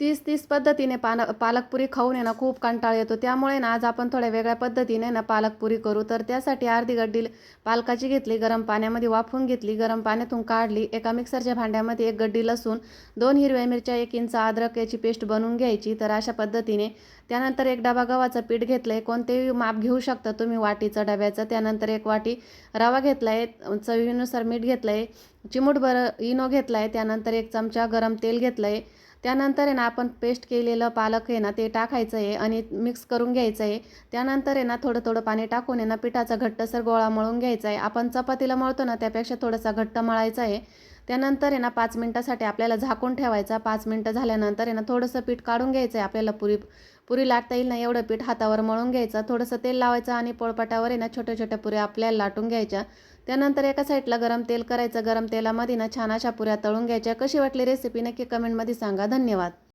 तीस तीस पद्धतीने पान पालकपुरी खाऊन आहे ना खूप कंटाळा येतो. त्यामुळे ना आज आपण थोड्या वेगळ्या पद्धतीने ना पालकपुरी करू. तर त्यासाठी अर्धी गड्डी पालकाची घेतली गरम पाण्यामध्ये वाफवून घेतली गरम पाण्यातून काढली एका मिक्सरच्या भांड्यामध्ये एक गड्डी लसूण दोन हिरव्या मिरच्या एक इंच अद्रक याची पेस्ट बनवून घ्यायची. तर अशा पद्धतीने त्यानंतर एक डबा गव्हाचं पीठ घेतलं आहे कोणतेही माप घेऊ शकता तुम्ही वाटीचं डब्याचं. त्यानंतर एक वाटी रवा घेतला आहे चवीनुसार मीठ घेतलं आहे चिमूटभर इनो घेतला आहे त्यानंतर एक चमचा गरम तेल घेतलं आहे त्यानंतर आहे ना आपण पेस्ट केलेलं पालक आहे ना ते टाकायचं आहे आणि मिक्स करून घ्यायचं आहे. त्यानंतर आहे ना थोडं थोडं पाणी टाकून आहे ना पिठाचा घट्टसर गोळा मळून घ्यायचा आहे. आपण चपातीला मळतो ना त्यापेक्षा थोडासा घट्ट मळायचा आहे. त्यानंतर आहे ना पाच मिनटासाठी आपल्याला झाकून ठेवायचा. पाच मिनटं झाल्यानंतर आहे ना थोडंसं पीठ काढून घ्यायचं आहे. आपल्याला पुरी पुरी लाटता येईल ना एवढं पीठ हातावर मळून घ्यायचं. थोडंसं तेल लावायचं आणि पोळपाटावर आहे ना छोट्या छोट्या पुऱ्या आपल्याला लाटून घ्यायच्या. त्यानंतर एका साईडला गरम तेल करायचं. गरम तेलामध्ये ना छान अशा पुऱ्या तळून घ्यायच्या. कशी वाटली रेसिपी नक्की कमेंटमध्ये सांगा. धन्यवाद.